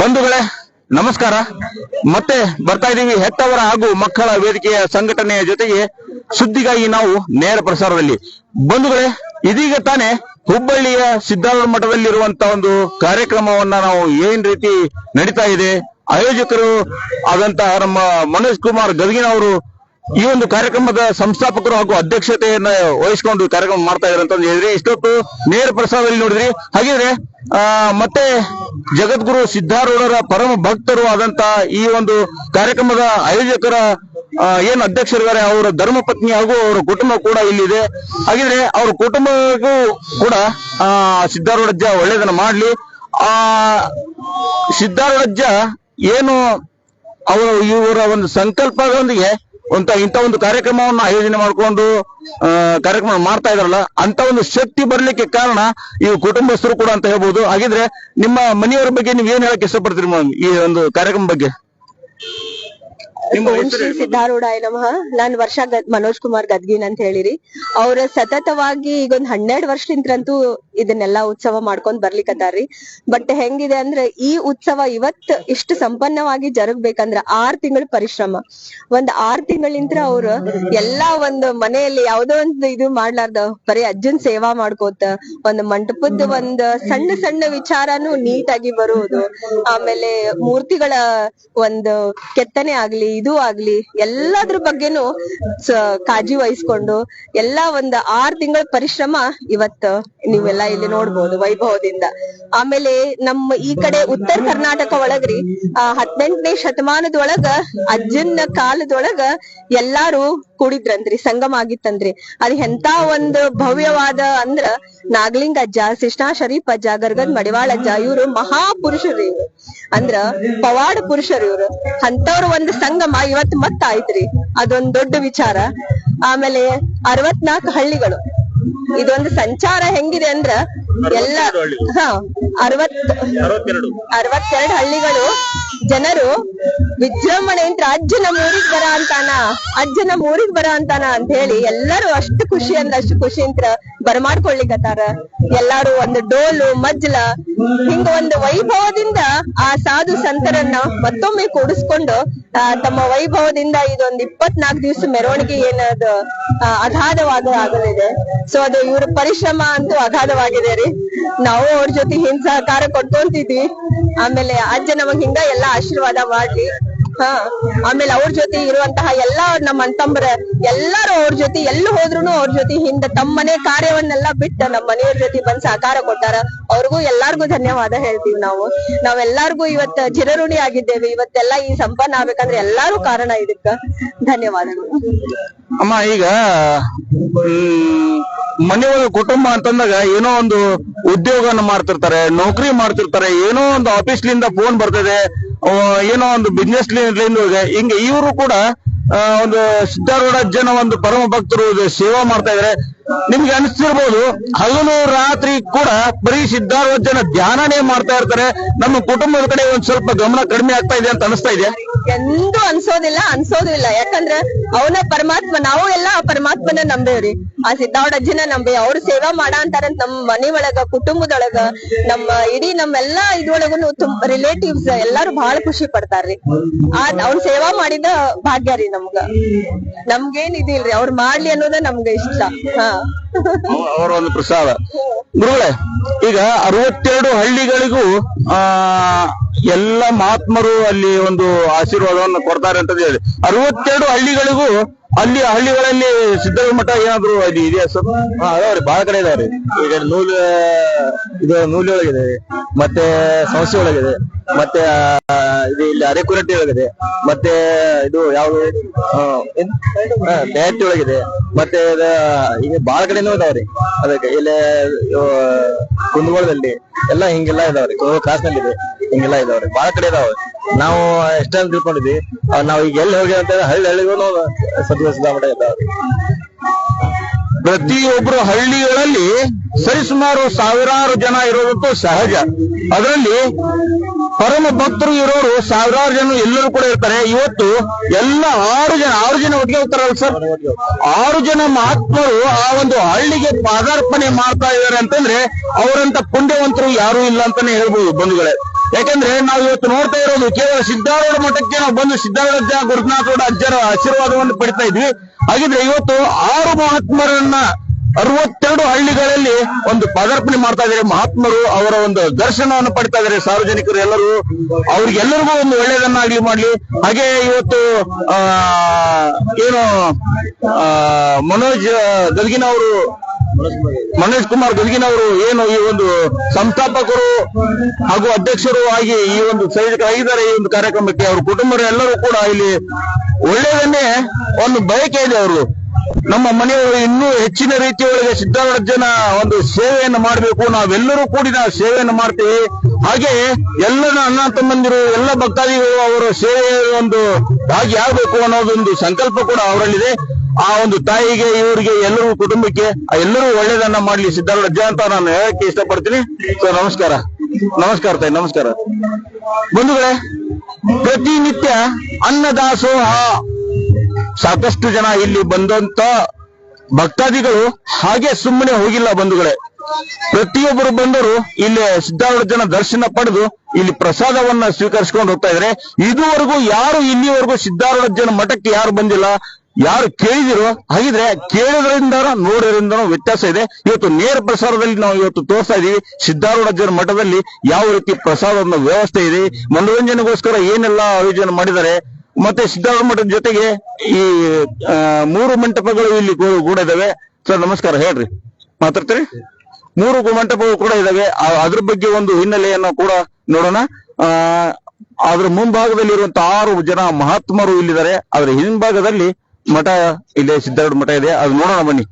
ಬಂಧುಗಳೇ, ನಮಸ್ಕಾರ. ಮತ್ತೆ ಬರ್ತಾ ಇದೀವಿ ಹೆತ್ತವರ ಹಾಗೂ ಮಕ್ಕಳ ವೇದಿಕೆಯ ಸಂಘಟನೆಯ ಜೊತೆಗೆ ಸುದ್ದಿಗಾಗಿ ನಾವು ನೇರ ಪ್ರಸಾರದಲ್ಲಿ. ಬಂಧುಗಳೇ, ಇದೀಗ ತಾನೇ ಹುಬ್ಬಳ್ಳಿಯ ಸಿದ್ದಾರೂಢ ಮಠದಲ್ಲಿರುವಂತಹ ಒಂದು ಕಾರ್ಯಕ್ರಮವನ್ನ ನಾವು ಏನ್ ರೀತಿ ನಡೀತಾ ಇದೆ, ಆಯೋಜಕರು ಆದಂತಹ ನಮ್ಮ ಮನೋಜ್ ಕುಮಾರ್ ಗದಗಿನ ಅವರು ಈ ಒಂದು ಕಾರ್ಯಕ್ರಮದ ಸಂಸ್ಥಾಪಕರು ಹಾಗೂ ಅಧ್ಯಕ್ಷತೆಯನ್ನ ವಹಿಸಿಕೊಂಡು ಕಾರ್ಯಕ್ರಮ ಮಾಡ್ತಾ ಇದ್ದಾರೆ ಅಂತ ಹೇಳಿದ್ರಿ. ಇಷ್ಟೊತ್ತು ನೇರ ಪ್ರಸಾರದಲ್ಲಿ ನೋಡಿದ್ರಿ. ಹಾಗಿದ್ರೆ, ಆ, ಮತ್ತೆ ಜಗದ್ಗುರು ಸಿದ್ಧಾರೂಢರ ಪರಮ ಭಕ್ತರು ಆದಂತ ಈ ಒಂದು ಕಾರ್ಯಕ್ರಮದ ಆಯೋಜಕರ ಏನು ಅಧ್ಯಕ್ಷರಿದ್ದಾರೆ, ಅವರ ಧರ್ಮಪತ್ನಿ ಹಾಗೂ ಅವರ ಕುಟುಂಬ ಕೂಡ ಇಲ್ಲಿದೆ. ಹಾಗಿದ್ರೆ ಅವ್ರ ಕುಟುಂಬಕ್ಕೂ ಕೂಡ, ಆ, ಸಿದ್ಧಾರೂಢಜ್ಜ ಒಳ್ಳೇದನ್ನ ಮಾಡ್ಲಿ. ಆ, ಸಿದ್ಧಾರೂಢಜ್ಜ ಏನು, ಅವರ, ಇವರ ಒಂದು ಸಂಕಲ್ಪದೊಂದಿಗೆ ಅಂತ ಇಂಥ ಒಂದು ಕಾರ್ಯಕ್ರಮವನ್ನು ಆಯೋಜನೆ ಮಾಡಿಕೊಂಡು ಕಾರ್ಯಕ್ರಮ ಮಾಡ್ತಾ ಇದಾರಲ್ಲ ಅಂತ ಒಂದು ಶಕ್ತಿ ಬರ್ಲಿಕ್ಕೆ ಕಾರಣ ಈ ಕುಟುಂಬಸ್ಥರು ಕೂಡ ಅಂತ ಹೇಳ್ಬೋದು. ಹಾಗಿದ್ರೆ ನಿಮ್ಮ ಮನೆಯವರ ಬಗ್ಗೆ ನೀವ್ ಏನ್ ಹೇಳಕ್ ಇಷ್ಟಪಡ್ತೀರಿ ಮೇಡಮ್ ಈ ಒಂದು ಕಾರ್ಯಕ್ರಮ ಬಗ್ಗೆ? ಓಂ ಶ್ರೀ. ಸಿದ್ಧಾರೂಢಾಯ ನಮಃ. ನಾನ್ ವರ್ಷ ಗದ್- ಮನೋಜ್ ಕುಮಾರ್ ಗದ್ಗಿನ್ ಅಂತ ಹೇಳಿರಿ. ಅವ್ರ ಸತತವಾಗಿ ಈಗ ಒಂದ್ ಹನ್ನೆರಡ್ ವರ್ಷದಿಂದ್ರಂತೂ ಇದನ್ನೆಲ್ಲಾ ಉತ್ಸವ ಮಾಡ್ಕೊಂಡ್ ಬರ್ಲಿಕತ್ತಾರ್ರಿ. ಬಟ್ ಹೆಂಗಿದೆ ಅಂದ್ರೆ ಈ ಉತ್ಸವ ಇವತ್ ಇಷ್ಟು ಸಂಪನ್ನವಾಗಿ ಜರುಗ್ಬೇಕಂದ್ರ ಆರ್ ತಿಂಗಳ ಪರಿಶ್ರಮ. ಒಂದ್ ಆರ್ ತಿಂಗಳಿಂತ್ರ ಅವ್ರ ಎಲ್ಲಾ ಒಂದ್ ಮನೆಯಲ್ಲಿ ಯಾವ್ದೋ ಒಂದ್ ಇದು ಮಾಡ್ಲಾರ್ದ. ಬರೀ ಅಜ್ಜನ್ ಸೇವಾ ಮಾಡ್ಕೋತ ಒಂದ್ ಮಂಟಪದ ಒಂದ್ ಸಣ್ಣ ಸಣ್ಣ ವಿಚಾರನು ನೀಟಾಗಿ ಬರುವುದು ಆಮೇಲೆ ಮೂರ್ತಿಗಳ ಒಂದು ಕೆತ್ತನೆ ಆಗ್ಲಿ ಇದು ಆಗ್ಲಿ, ಎಲ್ಲದ್ರ ಬಗ್ಗೆನು ಕಾಳಜಿ ವಹಿಸ್ಕೊಂಡು ಎಲ್ಲಾ ಒಂದ್ ಆರ್ ತಿಂಗಳ ಪರಿಶ್ರಮ ಇವತ್ತ ನೀವೆಲ್ಲಾ ಇಲ್ಲಿ ನೋಡ್ಬೋದು ವೈಭವದಿಂದ. ಆಮೇಲೆ ನಮ್ಮ ಈ ಕಡೆ ಉತ್ತರ ಕರ್ನಾಟಕ ಒಳಗ್ರಿ, ಆ ಹದಿನೆಂಟನೇ ಶತಮಾನದೊಳಗ ಅಜ್ಜನ ಕಾಲದೊಳಗ ಎಲ್ಲಾರು ಕೂಡಿದ್ರಂತ್ರಿ ಸಂಗಮ ಆಗಿತ್ತಂದ್ರಿ ಅದ್ ಎಂತ ಒಂದು ಭವ್ಯವಾದ ಅಂದ್ರ ನಾಗಲಿಂಗ ಅಜ್ಜ ಸಿಸ್ನಾ ಶರೀಫ್ ಅಜ್ಜ ಗರ್ಗದ್ ಮಡಿವಾಳ ಅಜ್ಜ ಇವ್ರು ಮಹಾಪುರುಷರು ಇವ್ರು. ಅಂದ್ರ ಪವಾಡ ಪುರುಷರು ಇವ್ರು. ಅಂತವ್ರ ಒಂದು ಸಂಗಮ ಇವತ್ ಮತ್ತ ಆಯ್ತ್ರಿ ಅದೊಂದ್ ದೊಡ್ಡ ವಿಚಾರ. ಆಮೇಲೆ ಅರವತ್ನಾಕ್ ಹಳ್ಳಿಗಳು. ಇದೊಂದು ಸಂಚಾರ ಹೆಂಗಿದೆ ಅಂದ್ರ ಎಲ್ಲ ಹಾ ಅರವತ್ ಅರವತ್ತೆರಡು ಹಳ್ಳಿಗಳು ಜನರು, ವಿಜೃಂಭಣೆಯಿಂದ ಅಜ್ಜ ಊರಿಗ್ ಬರ ಅಂತಾನ ಅಜ್ಜನ ಊರಿಗ್ ಬರ ಅಂತಾನ ಅಂತ ಹೇಳಿ ಎಲ್ಲರೂ ಅಷ್ಟು ಖುಷಿ ಅಂದ್ರ ಅಷ್ಟು ಖುಷಿ ಅಂತ ಬರಮಾಡ್ಕೊಳ್ಲಿಕತ್ತಾರ ಎಲ್ಲಾರು ಒಂದು ಡೋಲು, ಮಜ್ಲ, ಹಿಂಗ ಒಂದು ವೈಭವದಿಂದ ಆ ಸಾಧು ಸಂತರನ್ನ ಮತ್ತೊಮ್ಮೆ ಕೂಡಿಸ್ಕೊಂಡು ತಮ್ಮ ವೈಭವದಿಂದ ಇದೊಂದು ಇಪ್ಪತ್ನಾಲ್ಕು ದಿವಸ ಮೆರವಣಿಗೆ ಏನದು ಅಗಾಧವಾದ ಆಗಲಿದೆ. ಸೊ ಅದು ಇವ್ರ ಪರಿಶ್ರಮ ಅಂತೂ ಅಗಾಧವಾಗಿದೆ ರೀ. ನಾವು ಅವ್ರ ಜೊತೆ ಹಿಂದ್ ಸಹಕಾರ ಆಮೇಲೆ ಅಜ್ಜ ನಮಗ್ ಹಿಂಗ ಎಲ್ಲಾ ಆಶೀರ್ವಾದ ಮಾಡ್ಲಿ ಹಾ. ಆಮೇಲೆ ಅವ್ರ ಜೊತೆ ಇರುವಂತಹ ಎಲ್ಲಾ ನಮ್ಮ ಅಂತಂಬ್ರ ಎಲ್ಲಾರು ಅವ್ರ ಜೊತೆ ಎಲ್ಲಿ ಹೋದ್ರು ಅವ್ರ ಜೊತೆ ಹಿಂದ ತಮ್ಮನೆ ಕಾರ್ಯವನ್ನೆಲ್ಲ ಬಿಟ್ಟ ನಮ್ಮ ಮನೆಯವ್ರ ಜೊತೆ ಬಂದ್ ಸಹಕಾರ ಕೊಟ್ಟಾರ. ಅವ್ರಿಗೂ ಎಲ್ಲಾರ್ಗೂ ಧನ್ಯವಾದ ಹೇಳ್ತೀವಿ ನಾವು. ನಾವೆಲ್ಲಾರ್ಗು ಇವತ್ತ ಚಿರಋಣಿ ಆಗಿದ್ದೇವೆ. ಇವತ್ತೆಲ್ಲ ಈ ಸಂಪನ್ನ ಆಗ್ಬೇಕಂದ್ರೆ ಎಲ್ಲಾರು ಕಾರಣ ಇದಕ್ಕ. ಧನ್ಯವಾದಗಳು. ಅಮ್ಮ, ಈಗ ಮನೆಯವರ ಕುಟುಂಬ ಅಂತಂದಾಗ ಏನೋ ಒಂದು ಉದ್ಯೋಗನ ಮಾಡ್ತಿರ್ತಾರೆ, ನೌಕರಿ ಮಾಡ್ತಿರ್ತಾರೆ, ಏನೋ ಒಂದು ಆಫೀಸ್ಲಿಂದ ಫೋನ್ ಬರ್ತದೆ ಏನೋ ಒಂದು ಬಿಸ್ನೆಸ್ ಹಿಂಗೆ ಇವರು ಕೂಡ ಒಂದು ಸಿದ್ಧಾರೂಢ ಜನ ಒಂದು ಪರಮ ಭಕ್ತರು ಸೇವಾ ಮಾಡ್ತಾ ಇದಾರೆ. ನಿಮ್ಗೆ ಅನಿಸ್ತಿರ್ಬೋದು, ಹಗಲು ರಾತ್ರಿ ಕೂಡ ಬರೀ ಸಿದ್ಧಾರೂಢ ಧ್ಯಾನನೇ ಮಾಡ್ತಾ ಇರ್ತಾರೆ. ನಮ್ಮ ಕುಟುಂಬದ ಕಡೆ ಒಂದ್ ಸ್ವಲ್ಪ ಗಮನ ಕಡಿಮೆ ಆಗ್ತಾ ಇದೆ ಅಂತ ಅನಿಸ್ತಾ ಇದೆ. ಎಂದೂ ಅನ್ಸೋದಿಲ್ಲ ಅನ್ಸೋದು ಇಲ್ಲ ಯಾಕಂದ್ರ ಅವನ ಪರಮಾತ್ಮ, ನಾವು ಎಲ್ಲ ಆ ಪರಮಾತ್ಮನ ನಂಬೇವ್ರಿ. ಆ ಸಿದ್ದಾವಡ ಅಜ್ಜಿನ ನಂಬಿ ಅವ್ರು ಸೇವಾ ಮಾಡ ಅಂತಾರಂತ ನಮ್ ಮನಿ ಒಳಗ, ಕುಟುಂಬದೊಳಗ, ನಮ್ಮ ಇಡೀ ನಮ್ಮೆಲ್ಲಾ ಇದ್ರೊಳಗುನು ತುಂಬ ರಿಲೇಟಿವ್ಸ್ ಎಲ್ಲಾರು ಬಹಳ ಖುಷಿ ಪಡ್ತಾರ್ರಿ. ಆ ಅವ್ನ ಸೇವಾ ಮಾಡಿದ ಭಾಗ್ಯ ರೀ ನಮ್ಗ. ನಮ್ಗೇನ್ ಇದಿಲ್ರಿ, ಅವ್ರ ಮಾಡ್ಲಿ ಅನ್ನೋದ ನಮ್ಗ ಇಷ್ಟ. ಹಾ. ಅವರ ಒಂದು ಪ್ರಸಾದ. ಗುರುಗಳೇ, ಈಗ ಅರವತ್ತೆರಡು ಹಳ್ಳಿಗಳಿಗೂ, ಆ, ಎಲ್ಲ ಮಹಾತ್ಮರು ಅಲ್ಲಿ ಒಂದು ಆಶೀರ್ವಾದವನ್ನು ಕೊಡ್ತಾರೆ ಅಂತ ಹೇಳಿ. ಅರವತ್ತೆರಡು ಹಳ್ಳಿಗಳಿಗೂ ಅಲ್ಲಿ ಹಳ್ಳಿಗಳಲ್ಲಿ ಸಿದ್ಧಗಂಗ ಮಠ ಏನಾದ್ರು ಅಲ್ಲಿ ಇದೆಯಾ ಸರ್? ಅದಾವ್ರಿ ಬಹಳ ಕಡೆ ಇದಾವ್ರಿ. ಈಗ ನೂಲ್, ಇದು ನೂಲಿ ಒಳಗಿದೆ ಮತ್ತೆ ಸಂಸ್ಥೆ ಒಳಗಿದೆ ಮತ್ತೆ ಇದು ಇಲ್ಲಿ ಅರೆಕುರಟ್ಟಿ ಒಳಗಿದೆ. ಮತ್ತೆ, ಇದು ಯಾವ್ದು? ಬ್ಯಾಟಿ ಒಳಗಿದೆ. ಮತ್ತೆ ಈಗ ಬಾಳ ಕಡೆನೂ ಇದಾವ್ರಿ. ಅದಕ್ಕೆ ಇಲ್ಲಿ ಕುಂದಗೋಳದಲ್ಲಿ ಎಲ್ಲ ಹಿಂಗೆಲ್ಲ ಇದಾವ್ರಿ. ಕಾಸ್ನಲ್ಲಿ ಇದೆ ಹಿಂಗೆಲ್ಲ ಇದಾವ್ರಿ. ಬಾಳ ಕಡೆ ಇದಾವ ನಾವು ಎಷ್ಟಂತ ತಿಳ್ಕೊಂಡಿದ್ವಿ. ನಾವು ಈಗ ಎಲ್ಲಿ ಹೋಗಿ ಅಂತ ಹಳ್ಳಿ ಹಳ್ಳಿಗೂ ಸದ್ಯ ಸುಧಾಮಠ ಇದಾವ್ರಿ. ಪ್ರತಿಯೊಬ್ಬರು ಹಳ್ಳಿಗಳಲ್ಲಿ ಸರಿಸುಮಾರು ಸಾವಿರಾರು ಜನ ಇರೋದಂತೂ ಸಹಜ. ಅದರಲ್ಲಿ ಪರಮ ಭಕ್ತರು ಇರೋರು ಸಾವಿರಾರು ಜನ ಎಲ್ಲರೂ ಕೂಡ ಇರ್ತಾರೆ. ಇವತ್ತು ಎಲ್ಲ ಆರು ಜನ ಆರು ಜನ ಒಟ್ಟಿಗೆ ಹೋಗ್ತಾರಲ್ಲ ಸರ್? ಆರು ಜನ ಮಹಾತ್ಮರು ಆ ಒಂದು ಹಳ್ಳಿಗೆ ಪಾದಾರ್ಪಣೆ ಮಾಡ್ತಾ ಇದ್ದಾರೆ ಅಂತಂದ್ರೆ ಅವರಂತ ಪುಣ್ಯವಂತರು ಯಾರು ಇಲ್ಲ ಅಂತಾನೆ ಹೇಳ್ಬೋದು ಬಂಧುಗಳೇ. ಯಾಕಂದ್ರೆ ನಾವು ಇವತ್ತು ನೋಡ್ತಾ ಇರೋದು ಕೇವಲ ಸಿದ್ದಾರೂಢ ಮಠಕ್ಕೆ ನಾವು ಬಂದು ಸಿದ್ದಾರೂಢ ಗುರುನಾಥ ಅಜ್ಜರ ಆಶೀರ್ವಾದವನ್ನು ಪಡಿತಾ ಇದ್ವಿ. ಹಾಗಿದ್ರೆ ಇವತ್ತು ಆರು ಮಹಾತ್ಮರನ್ನ ಅರವತ್ತೆರಡು ಹಳ್ಳಿಗಳಲ್ಲಿ ಒಂದು ಪದಾರ್ಪಣೆ ಮಾಡ್ತಾ ಇದ್ದಾರೆ ಮಹಾತ್ಮರು ಅವರ ಒಂದು ದರ್ಶನವನ್ನು ಪಡಿತಾ ಇದ್ದಾರೆ ಸಾರ್ವಜನಿಕರು ಎಲ್ಲರೂ, ಅವ್ರಿಗೆಲ್ಲರಿಗೂ ಒಂದು ಒಳ್ಳೇದನ್ನಾಗ್ಲಿ ಮಾಡ್ಲಿ. ಹಾಗೆ ಇವತ್ತು ಏನು ಮನೋಜ್ ಗದಗಿನ ಅವರು ಮನೋಜ್ ಕುಮಾರ್ ಗದಗಿನ ಅವರು ಏನು ಈ ಒಂದು ಸಂಸ್ಥಾಪಕರು ಹಾಗೂ ಅಧ್ಯಕ್ಷರು ಆಗಿ ಈ ಒಂದು ಸೈನಿಕರಾಗಿದ್ದಾರೆ ಈ ಒಂದು ಕಾರ್ಯಕ್ರಮಕ್ಕೆ ಅವ್ರ ಕುಟುಂಬರು ಎಲ್ಲರೂ ಕೂಡ ಇಲ್ಲಿ ಒಳ್ಳೆಯದನ್ನೇ ಒಂದು ಬಯಕೆ ಇದೆ ಅವರು ನಮ್ಮ ಮನೆಯವರು ಇನ್ನೂ ಹೆಚ್ಚಿನ ರೀತಿಯೊಳಗೆ ಸಿದ್ದರಾಮಜ್ಜನ ಒಂದು ಸೇವೆಯನ್ನು ಮಾಡಬೇಕು. ನಾವೆಲ್ಲರೂ ಕೂಡಿ ನಾವು ಸೇವೆಯನ್ನು ಮಾಡ್ತೀವಿ. ಹಾಗೆ ಎಲ್ಲ ಅಣ್ಣ ತಮ್ಮಂದಿರು, ಎಲ್ಲ ಭಕ್ತಾದಿಗಳು ಅವರ ಸೇವೆಯ ಒಂದು ಭಾಗಿಯಾಗಬೇಕು ಅನ್ನೋದೊಂದು ಸಂಕಲ್ಪ ಕೂಡ ಅವರಲ್ಲಿದೆ. ಆ ಒಂದು ತಾಯಿಗೆ, ಇವರಿಗೆ ಎಲ್ಲರೂ ಕುಟುಂಬಕ್ಕೆ ಎಲ್ಲರೂ ಒಳ್ಳೇದನ್ನ ಮಾಡ್ಲಿ ಸಿದ್ದರಾಮಜ್ಜ ಅಂತ ನಾನು ಹೇಳಕ್ಕೆ ಇಷ್ಟಪಡ್ತೀನಿ. ಸೊ ನಮಸ್ಕಾರ. ನಮಸ್ಕಾರ ತಾಯಿ, ನಮಸ್ಕಾರ. ಬಂಧುಗಳೇ, ಪ್ರತಿನಿತ್ಯ ಅನ್ನದಾಸೋಹ. ಸಾಕಷ್ಟು ಜನ ಇಲ್ಲಿ ಬಂದಂತ ಭಕ್ತಾದಿಗಳು ಹಾಗೆ ಸುಮ್ಮನೆ ಹೋಗಿಲ್ಲ ಬಂಧುಗಳೇ. ಪ್ರತಿಯೊಬ್ಬರು ಬಂದರು, ಇಲ್ಲಿ ಸಿದ್ಧಾರೂಢ ದರ್ಶನ ಪಡೆದು ಇಲ್ಲಿ ಪ್ರಸಾದವನ್ನ ಸ್ವೀಕರಿಸಿಕೊಂಡು ಹೋಗ್ತಾ ಇದ್ರೆ ಇದುವರೆಗೂ ಯಾರು, ಇಲ್ಲಿವರೆಗೂ ಸಿದ್ಧಾರೂಢ ಮಠಕ್ಕೆ ಯಾರು ಬಂದಿಲ್ಲ. ಯಾರು ಕೇಳಿದಿರೋ ಹಾಗಿದ್ರೆ ಕೇಳಿದ್ರಿಂದ ನೋಡೋದ್ರಿಂದ ವ್ಯತ್ಯಾಸ ಇದೆ. ಇವತ್ತು ನೇರ ಪ್ರಸಾರದಲ್ಲಿ ನಾವು ಇವತ್ತು ತೋರಿಸ್ತಾ ಇದೀವಿ ಸಿದ್ದಾರೂಢಜ್ಜರ ಮಠದಲ್ಲಿ ಯಾವ ರೀತಿ ಪ್ರಸಾದದ ವ್ಯವಸ್ಥೆ ಇದೆ. ಮನೋರಂಜನೆಗೋಸ್ಕರ ಏನೆಲ್ಲ ಆಯೋಜನೆ ಮಾಡಿದ್ದಾರೆ. ಮತ್ತೆ ಸಿದ್ದಾರೂಢ ಮಠದ ಜೊತೆಗೆ ಈ ಮೂರು ಮಂಟಪಗಳು ಇಲ್ಲಿ ಕೂಡ ಇದಾವೆ ಸರ್, ನಮಸ್ಕಾರ, ಹೇಳ್ರಿ. ಮಾತಾಡ್ತೀರಿ? ಮೂರು ಮಂಟಪಗಳು ಕೂಡ ಇದಾವೆ ಅದ್ರ ಬಗ್ಗೆ ಒಂದು ಹಿನ್ನೆಲೆಯನ್ನು ಕೂಡ ನೋಡೋಣ. ಆ ಅದ್ರ ಮುಂಭಾಗದಲ್ಲಿ ಇರುವಂತಹ ಆರು ಜನ ಮಹಾತ್ಮರು ಇಲ್ಲಿದ್ದಾರೆ. ಅದ್ರ ಹಿಂಭಾಗದಲ್ಲಿ ಮಠ ಇಲ್ಲಿ ಸಿದ್ಧಾರೂಢ ಮಠ ಇದೆ ಅದು ನೋಡೋಣ ಬನ್ನಿ.